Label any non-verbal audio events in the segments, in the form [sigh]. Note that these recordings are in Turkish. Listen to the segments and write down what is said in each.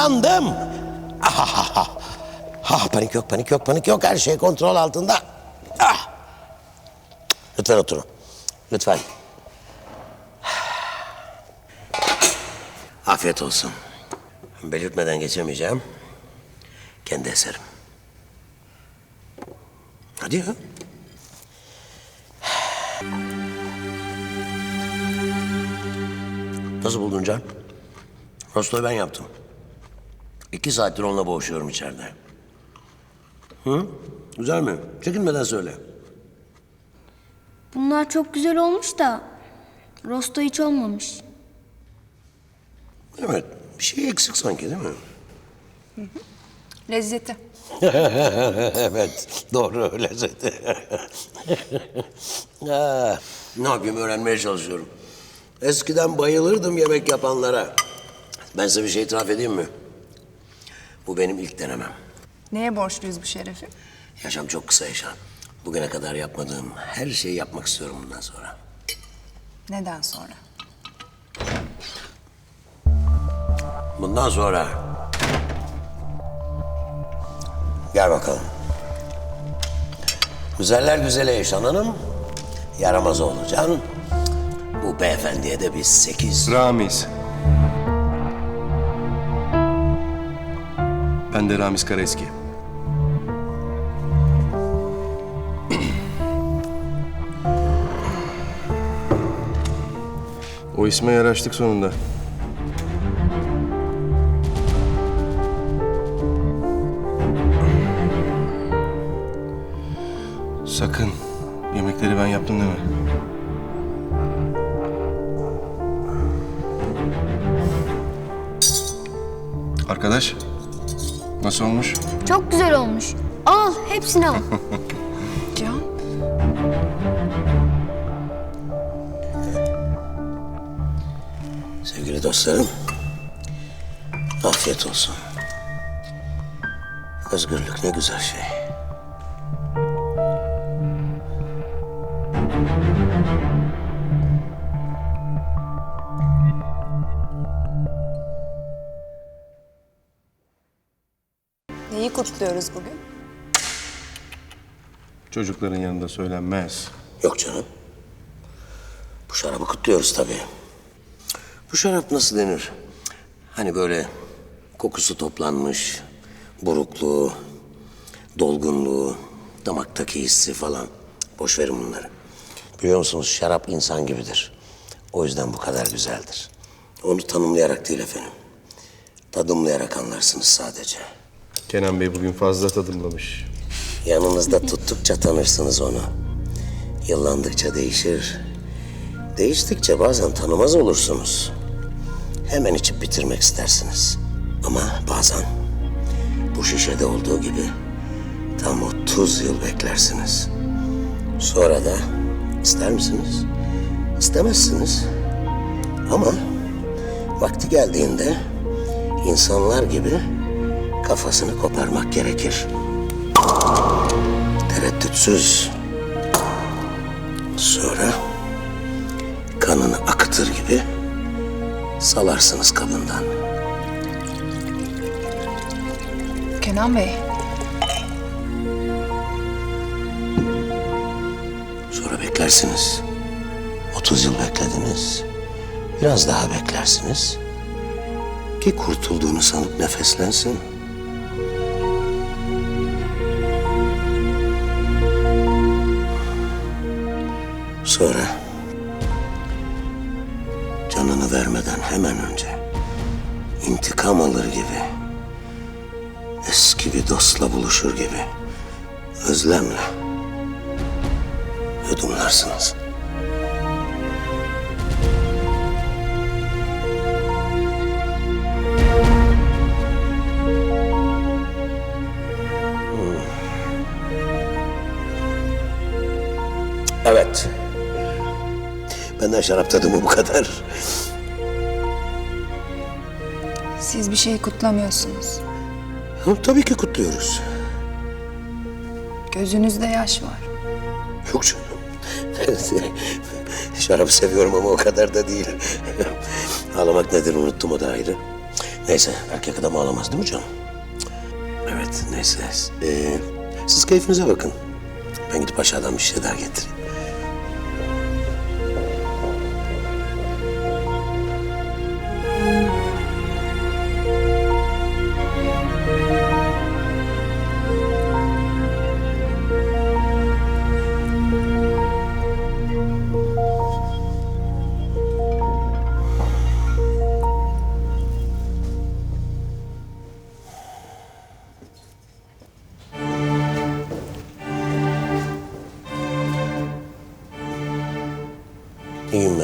yandım. Ah, ah, panik yok, panik yok, panik yok. Her şey kontrol altında. Ah. Lütfen oturun. Lütfen. [sighs] Afiyet olsun. Belirtmeden geçemeyeceğim. Kendi eserim. Hadi ya. [sighs] Nasıl buldun Can? Rostoyu ben yaptım. İki saattir onunla boğuşuyorum içeride. Hı? Güzel mi? Çekinmeden söyle. Bunlar çok güzel olmuş da rosto hiç olmamış. Evet, bir şey eksik sanki değil mi? Lezzeti. [laughs] evet, doğru zaten. [laughs] Ha, ne yapayım öğrenmeye çalışıyorum. Eskiden bayılırdım yemek yapanlara. Ben size bir şey itiraf edeyim mi? Bu benim ilk denemem. Neye borçluyuz bu şerefi? Yaşam çok kısa yaşam. Bugüne kadar yapmadığım her şeyi yapmak istiyorum bundan sonra. Neden sonra? Bundan sonra... Gel bakalım. Güzeller güzele yaşananım. Yaramaz olacaksın. Bu beyefendiye de biz sekiz... Ramiz. De Ramiz Karaeski. o isme yaraştık sonunda. Sakın yemekleri ben yaptım deme. Arkadaş, nasıl olmuş? Çok güzel olmuş. Al hepsini al. [laughs] Cihan? Sevgili dostlarım, afiyet olsun. Özgürlük ne güzel şey. Çocukların yanında söylenmez. Yok canım. Bu şarabı kutluyoruz tabii. Bu şarap nasıl denir? Hani böyle kokusu toplanmış, burukluğu, dolgunluğu, damaktaki hissi falan. Boş verin bunları. Biliyor musunuz şarap insan gibidir. O yüzden bu kadar güzeldir. Onu tanımlayarak değil efendim. Tadımlayarak anlarsınız sadece. Kenan Bey bugün fazla tadımlamış. Yanınızda tuttukça tanırsınız onu. Yıllandıkça değişir. Değiştikçe bazen tanımaz olursunuz. Hemen içip bitirmek istersiniz. Ama bazen bu şişede olduğu gibi tam 30 yıl beklersiniz. Sonra da ister misiniz? İstemezsiniz. Ama vakti geldiğinde insanlar gibi kafasını koparmak gerekir tereddütsüz. Sonra kanını akıtır gibi salarsınız kabından. Kenan Bey, Sonra beklersiniz. 30 yıl beklediniz. Biraz daha beklersiniz. Ki kurtulduğunu sanıp nefeslensin. Sonra canını vermeden hemen önce intikam alır gibi eski bir dostla buluşur gibi özlemle yudumlarsınız. Hmm. Evet. Benden şarap tadımı bu kadar. siz bir şey kutlamıyorsunuz. Tabii ki kutluyoruz. Gözünüzde yaş var. Yok canım. [laughs] Şarabı seviyorum ama o kadar da değil. Ağlamak nedir unuttum o da ayrı. Neyse erkek adam ağlamaz değil mi canım? Evet neyse. Ee, siz keyfinize bakın. Ben gidip aşağıdan bir şeyler getireyim.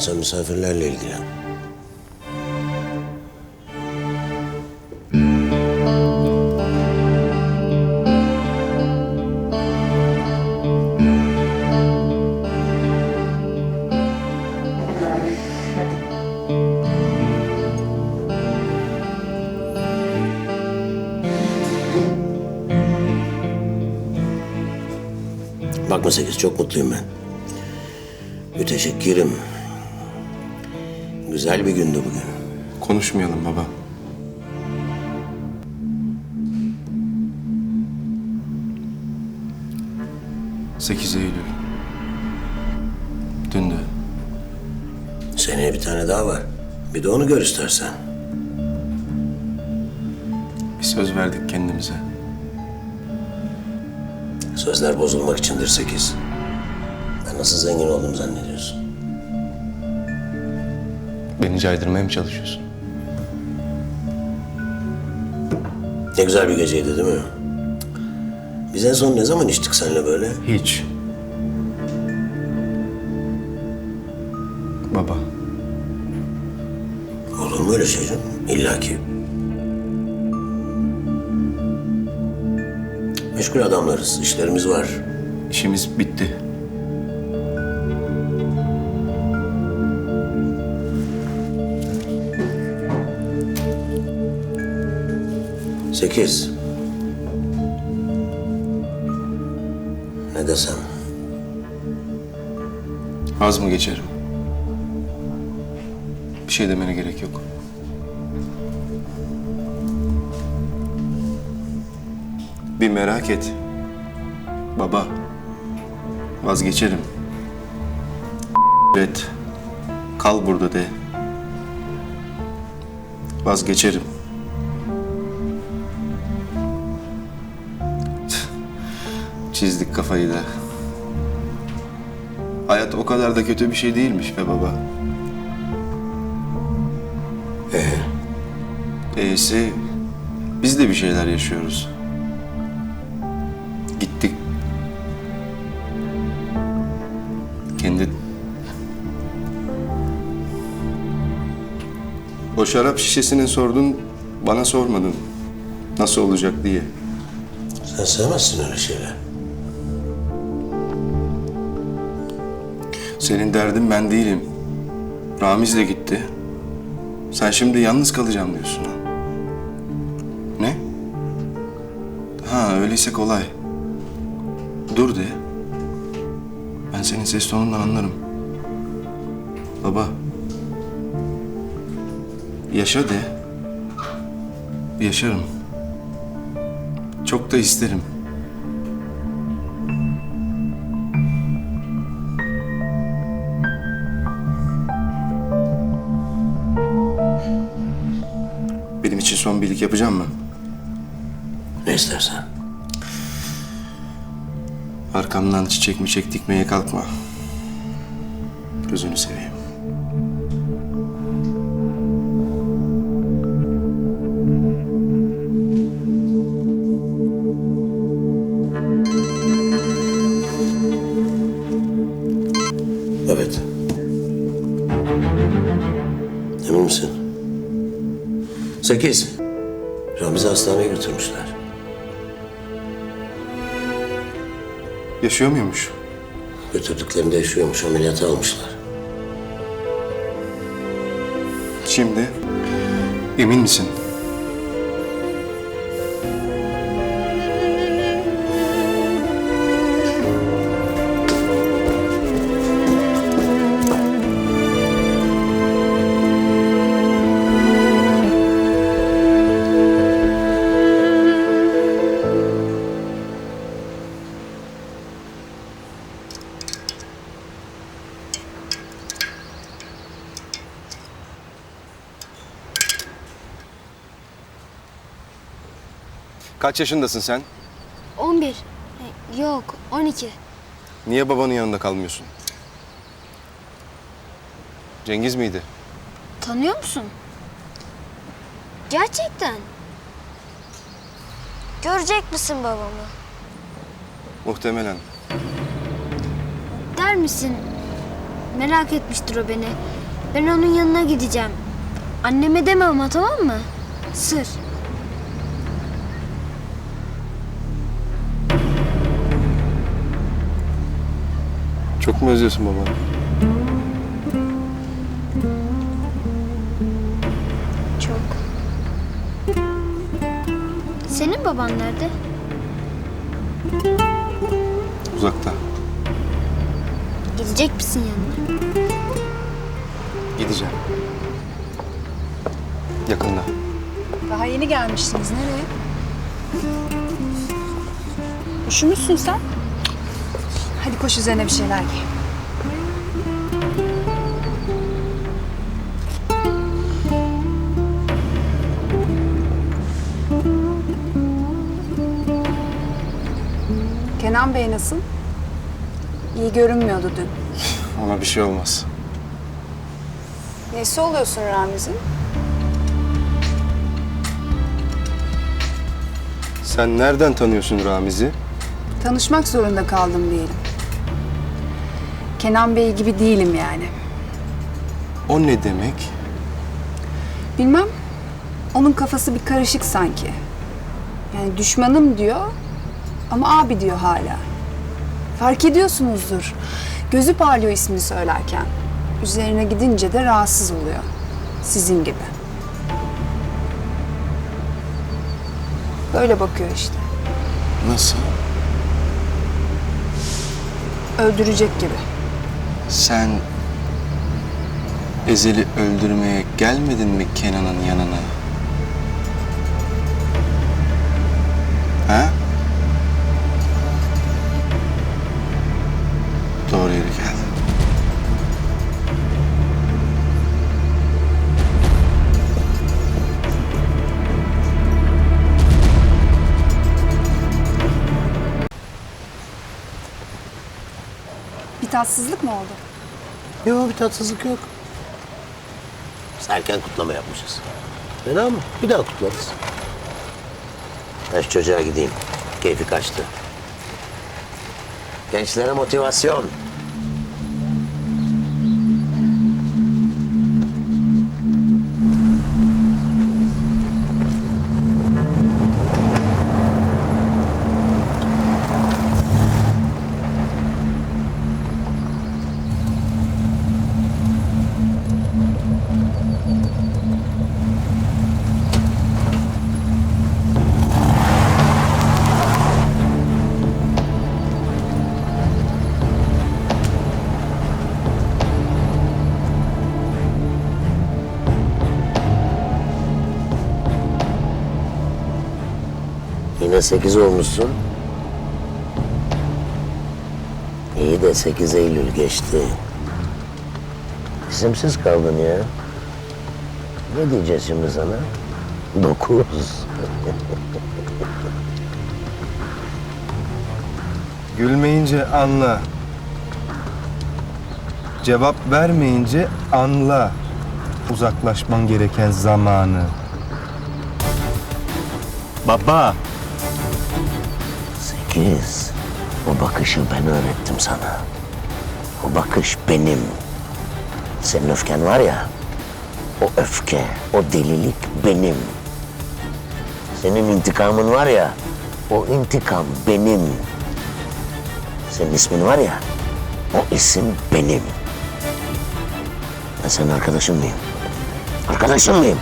Sen misafirlerle ilgilen. Bakma Sekiz, çok mutluyum ben. Müteşekkirim. Güzel bir gündü bugün. Konuşmayalım baba. Sekiz Eylül. Dündü. Seneye bir tane daha var. Bir de onu gör istersen. Bir söz verdik kendimize. Sözler bozulmak içindir Sekiz. Ben nasıl zengin oldum zannediyorsun? Beni caydırmaya mı çalışıyorsun? Ne güzel bir geceydi değil mi? Biz en son ne zaman içtik seninle böyle? Hiç. Baba. Olur mu öyle şey canım? İlla ki. Meşgul adamlarız, işlerimiz var. işimiz bitti. Sekiz. Ne desem? Az mı geçerim? Bir şey demene gerek yok. Bir merak et. Baba. Vazgeçerim. Et. Kal burada de. Vazgeçerim. Çizdik kafayı da. Hayat o kadar da kötü bir şey değilmiş be baba. Ee? E'si biz de bir şeyler yaşıyoruz. Gittik. Kendi... O şarap şişesini sordun, bana sormadın. Nasıl olacak diye. Sen sevmezsin öyle şeyler. Senin derdin ben değilim. Ramiz de gitti. Sen şimdi yalnız kalacağım diyorsun. Ne? Ha öyleyse kolay. Dur de. Ben senin ses tonundan anlarım. Baba. Yaşa de. Yaşarım. Çok da isterim. Birlik yapacağım mı? Ne istersen. Arkamdan çiçek mi çek dikmeye kalkma. Gözünü seveyim. Evet. Emin misin? Sekiz. Hastaneye götürmüşler. Yaşıyor muymuş? Götürdüklerinde yaşıyormuş, ameliyata almışlar. Şimdi emin misin? Kaç yaşındasın sen? 11. E, Yok 12. Niye babanın yanında kalmıyorsun? Cengiz miydi? Tanıyor musun? Gerçekten. Görecek misin babamı? Muhtemelen. Der misin? Merak etmiştir o beni. Ben onun yanına gideceğim. Anneme deme ama tamam mı? Sır. Çok mu özlüyorsun babanı? Çok. Senin baban nerede? Uzakta. Gidecek misin yanına? Gideceğim. Yakında. Daha yeni gelmişsiniz. Nereye? Üşümüşsün sen. Hadi koş üzerine bir şeyler giy. Kenan Bey nasıl? İyi görünmüyordu dün. [laughs] Ona bir şey olmaz. Nesi oluyorsun Ramiz'in? Sen nereden tanıyorsun Ramiz'i? Tanışmak zorunda kaldım diyelim. Kenan Bey gibi değilim yani. O ne demek? Bilmem. Onun kafası bir karışık sanki. Yani düşmanım diyor ama abi diyor hala. Fark ediyorsunuzdur. Gözü parlıyor ismini söylerken. Üzerine gidince de rahatsız oluyor. Sizin gibi. Böyle bakıyor işte. Nasıl? Öldürecek gibi. Sen Ezel'i öldürmeye gelmedin mi Kenan'ın yanına? Tatsızlık mı oldu? Yok bir tatsızlık yok. Biz erken kutlama yapmışız. Fena mı? Bir daha kutlarız. Ben şu çocuğa gideyim. Keyfi kaçtı. Gençlere motivasyon. Yine sekiz olmuşsun. İyi de 8 Eylül geçti. İsimsiz kaldın ya. Ne diyeceğiz şimdi sana? Dokuz. [laughs] Gülmeyince anla. Cevap vermeyince anla. Uzaklaşman gereken zamanı. Baba. Sekiz. O bakışı ben öğrettim sana. O bakış benim. Senin öfken var ya, o öfke, o delilik benim. Senin intikamın var ya, o intikam benim. Senin ismin var ya, o isim benim. Ben senin arkadaşın mıyım? Arkadaşın mıyım?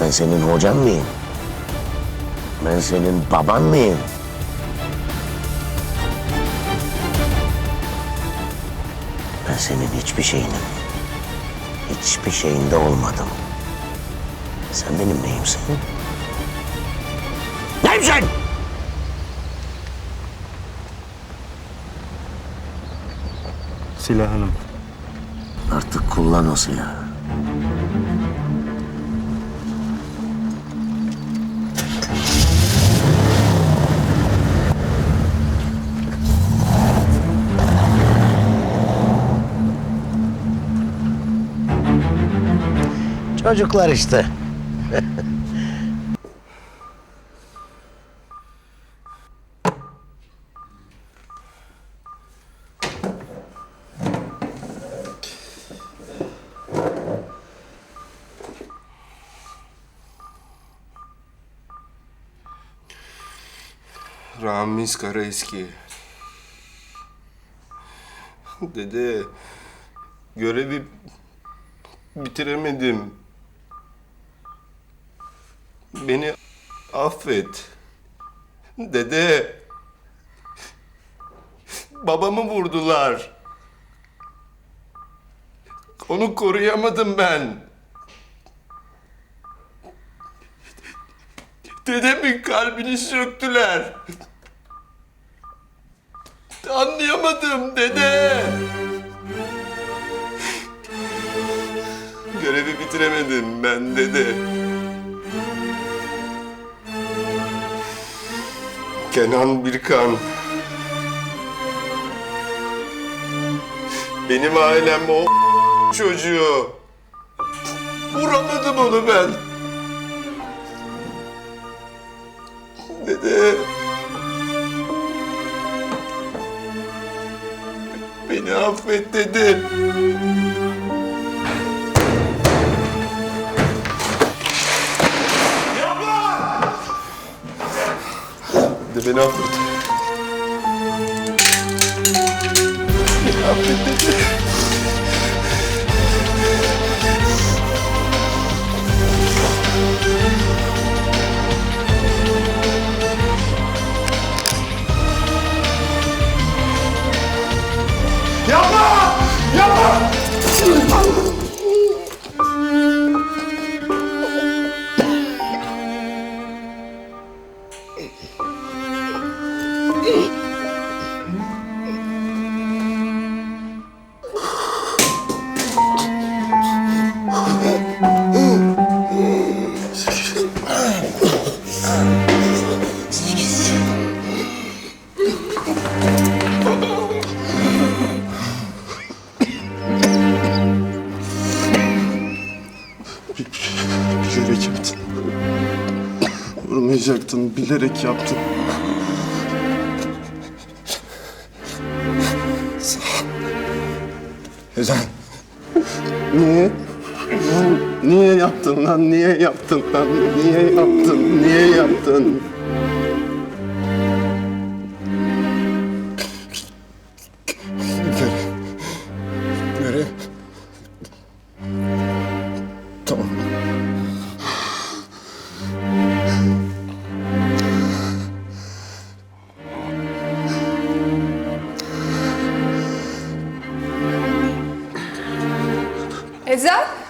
Ben senin hocan mıyım? Ben senin baban mıyım? Ben senin hiçbir şeyinim. Hiçbir şeyinde olmadım. Sen benim neyimsin? Neyimsin? Silahınım. Artık kullan o silahı. Çocuklar işte. Ramiz Karaeski. Dede, görevi bitiremedim. Beni affet. Dede, babamı vurdular. Onu koruyamadım ben. Dedemin kalbini söktüler. Anlayamadım dede. Görevi bitiremedim ben dede. Kenan Birkan. Benim ailem o çocuğu. Vuramadım onu ben. Dede. Beni affet dede. Beni affet. Vurmayacaktın, bilerek yaptın. Ezan. Niye? Niye yaptın lan? Niye yaptın lan? Niye yaptın? Niye yaptın? Görev. güzel.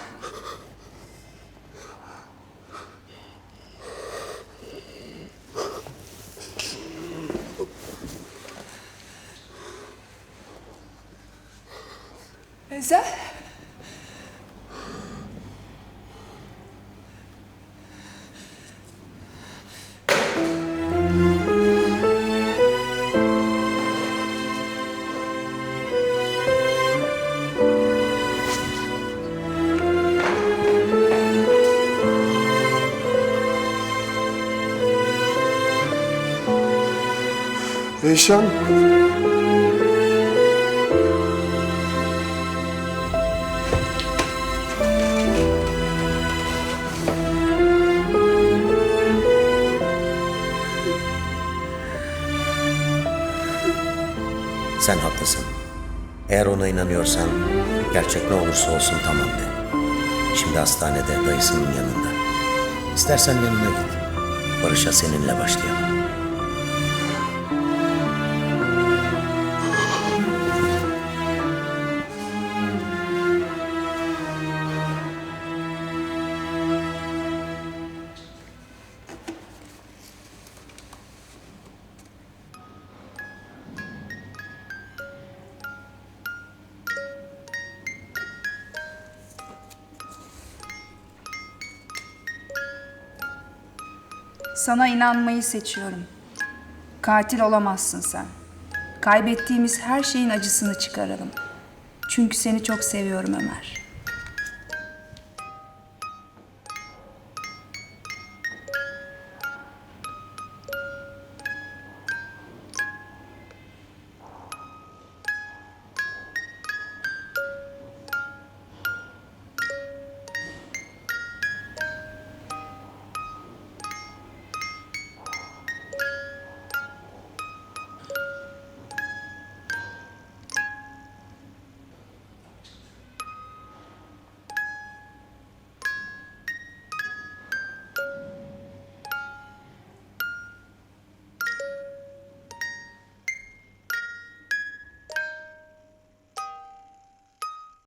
Eyşan. Sen haklısın. Eğer ona inanıyorsan gerçek ne olursa olsun tamam de. Şimdi hastanede dayısının yanında. İstersen yanına git. Barış'a seninle başlayalım. Sana inanmayı seçiyorum. Katil olamazsın sen. Kaybettiğimiz her şeyin acısını çıkaralım. Çünkü seni çok seviyorum Ömer.